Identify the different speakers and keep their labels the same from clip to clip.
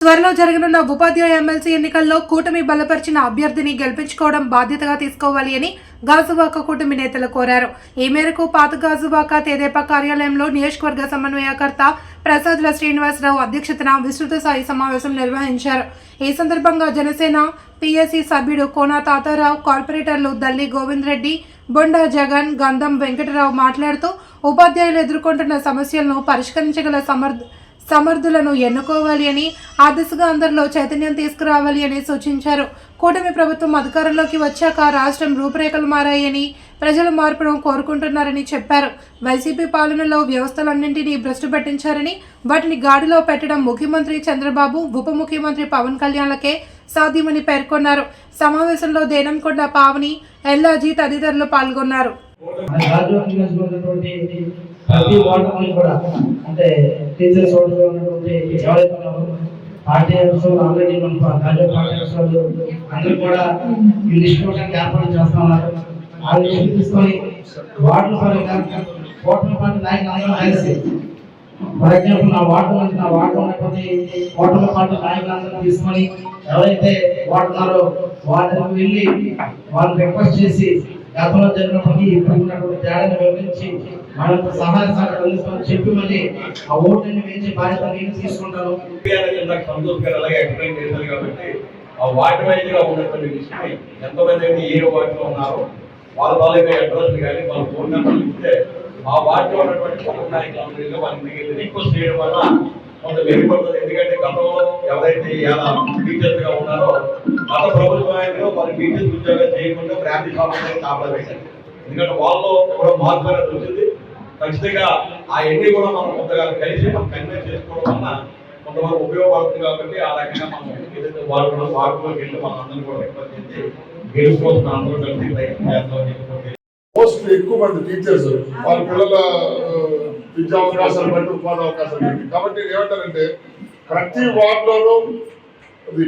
Speaker 1: త్వరలో జరగనున్న ఉపాధ్యాయ ఎమ్మెల్సీ ఎన్నికల్లో కూటమి బలపరిచిన అభ్యర్థిని గెలిపించుకోవడం బాధ్యతగా తీసుకోవాలి అని గాజువాక కూటమి నేతలు కోరారు. ఈ మేరకు పాత గాజువాక తెదేపా కార్యాలయంలో నియోజకవర్గ సమన్వయకర్త ప్రసాద్ల శ్రీనివాసరావు అధ్యక్షతన విస్తృత స్థాయి సమావేశం నిర్వహించారు. ఈ సందర్భంగా జనసేన పిఎస్సి సభ్యుడు కోన తాతారావు కార్పొరేటర్లు దల్లి గోవింద్ రెడ్డి బొండా జగన్ గంధం వెంకటరావు మాట్లాడుతూ ఉపాధ్యాయులు ఎదుర్కొంటున్న సమస్యలను పరిష్కరించగల సమర్థ సమర్థులను ఎన్నుకోవాలి అని ఆ దిశగా అందరిలో చైతన్యం తీసుకురావాలి అని సూచించారు. కూటమి ప్రభుత్వం అధికారంలోకి వచ్చాక రాష్ట్రం రూపురేఖలు మారాయని ప్రజలు మార్పును కోరుకుంటున్నారని చెప్పారు. వైసీపీ పాలనలో వ్యవస్థలన్నింటినీ భ్రష్టు పట్టించారని వాటిని గాడిలో పెట్టడం ముఖ్యమంత్రి చంద్రబాబు ఉప ముఖ్యమంత్రి పవన్ కళ్యాణ్లకే సాధ్యమని పేర్కొన్నారు. సమావేశంలో దేనంకొండ పావని ఎల్లాజీ తదితరులు పాల్గొన్నారు.
Speaker 2: ప్రతి ఓటర్ని కూడా అంటే టీచర్స్ ఓటర్లు ఉన్నటువంటి ఎవరైతే ఉన్నారో పార్టీ అవసరం ఆల్రెడీ మన రాజకీయ పార్టీ అవసరాలు అందరూ కూడా ఈ లిస్ట్ ఏర్పాటు చేస్తా ఉన్నారు. ఆ లిస్ట్ తీసుకొని వార్డుల పరంగా ఓటమి పార్టీ నాయకులు అందరూ కలిసి ఫర్ ఎగ్జాంపుల్ నా వార్డు అంటే నా వార్డు ఉన్నటువంటి ఓటమి పార్టీ నాయకులందరూ తీసుకొని ఎవరైతే వాడుతున్నారో వాళ్ళకి వెళ్ళి వాళ్ళని రిక్వెస్ట్ చేసి గతంలో జరిగినప్పటికీ ఇప్పుడు ఉన్నటువంటి తేడాన్ని వివరించి వాళ్ళకు సహాయ సహకారం అందిస్తామని చెప్పి మళ్ళీ ఆ ఓట్లని వేయించే బాధ్యత నేను తీసుకుంటాను.
Speaker 3: నాకు సంతోష్ గారు అలాగే ఎక్స్ప్లెయిన్ చేశారు కాబట్టి ఆ వార్డు వైజ్ ఉన్నటువంటి విషయం ఎంతమంది అయితే ఏ వార్డులో ఉన్నారో వాళ్ళ వాళ్ళకి అడ్రస్ కానీ వాళ్ళ ఫోన్ నెంబర్లు ఇస్తే ఆ వార్డులో ఉన్నటువంటి పౌర నాయకులందరికీ వాళ్ళకి రిక్వెస్ట్ చేయడం వల్ల కొంత మెరుగుపడుతుంది. ఎందుకంటే గతంలో ఎవరైతే ఇలా టీచర్స్గా ఉన్నారో గత ప్రభుత్వంలో వాళ్ళ టీచర్స్ ఉద్యోగం చేయకుండా ప్రాంతీయ సంస్థలు కాపలా ఎందుకంటే వాళ్ళు కూడా మార్పు అనేది వచ్చింది. ఖచ్చితంగా ఆ ఎన్ని కూడా మనం కొంతగా కలిసి మనం కన్వే చేసుకోవడం వల్ల కొంతవరకు ఉపయోగపడుతుంది కాబట్టి ఆ రకంగా మనం ఏదైతే వాళ్ళు వార్డులోకి వెళ్ళి మన అందరినీ కూడా రిక్వెస్ట్ చేసి గెలుచుకోవాల్సిన అందరూ కలిసి ప్రయత్నం చేస్తామని చెప్పి
Speaker 4: మోస్ట్ ఎక్కువ మంది టీచర్స్ వాళ్ళ పిల్లల ఆ, విద్యా అవకాశాలు బట్టి ఉపాధి అవకాశాలు బట్టి. కాబట్టి నేను ఏమంటారంటే ప్రతి వార్డులోనూ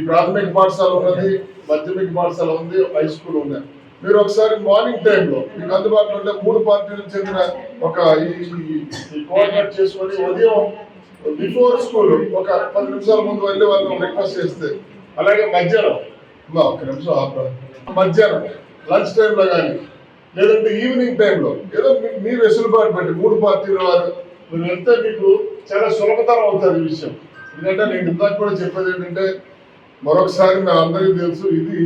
Speaker 4: ప్రాథమిక పాఠశాల ఉన్నది మాధ్యమిక పాఠశాల ఉంది హై స్కూల్ ఉన్నాయి. మీరు ఒకసారి మార్నింగ్ టైంలో మీకు అందుబాటులో ఉంటే మూడు పార్టీలకు చెందిన ఒక కోఆర్డినేట్ చేసుకొని ఉదయం బిఫోర్ స్కూల్ ఒక పది నిమిషాల ముందు వెళ్ళి వాళ్ళని రిక్వెస్ట్ చేస్తే. అలాగే మధ్యాహ్నం. ఒక్క నిమిషం ఆపరా. మధ్యాహ్నం లంచ్ టైంలో కానీ లేదంటే ఈవినింగ్ టైంలో ఏదో మీ- వెసులుబాటు బట్టి మూడు పార్టీల వారు. మీరు వెళ్తే మీకు చాలా సులభతరం అవుతుంది ఈ విషయం. ఎందుకంటే నేను ఇందాక కూడా చెప్పేది ఏంటంటే మరొకసారి మీ అందరికీ తెలుసు ఇది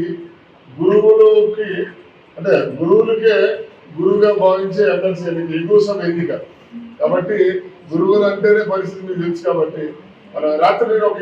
Speaker 4: గురువులకి అంటే గురువులకే గురువుగా భావించే ఎమ్మెల్సీ ఎన్నిక ఎగువ ఎన్నిక. కాబట్టి గురువులు అంటేనే పరిస్థితి మీకు తెలుసు కాబట్టి మన రాత్రి ఒక